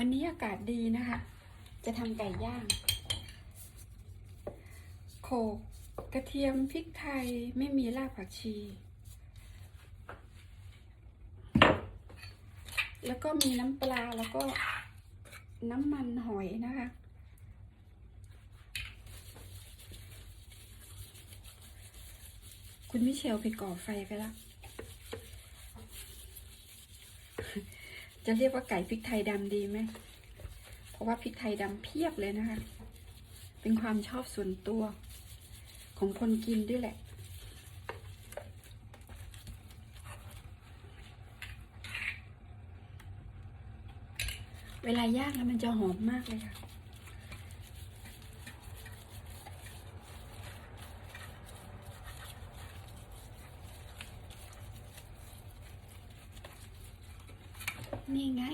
วันนี้อากาศดีนะคะ จะทำไก่ย่าง โขลกกระเทียมพริกไทยไม่มีรากผักชี แล้วก็มีน้ำปลาแล้วก็น้ำมันหอยนะคะ คุณมิเชลไปก่อไฟไปแล้ว จะเรียกว่าไก่พริกไทยดำดีไหม เพราะว่าพริกไทยดำเพียบเลยนะคะ เป็นความชอบส่วนตัว ของคนกินด้วยแหละเวลาย่างแล้วมันจะหอมมากเลยค่ะ 你应该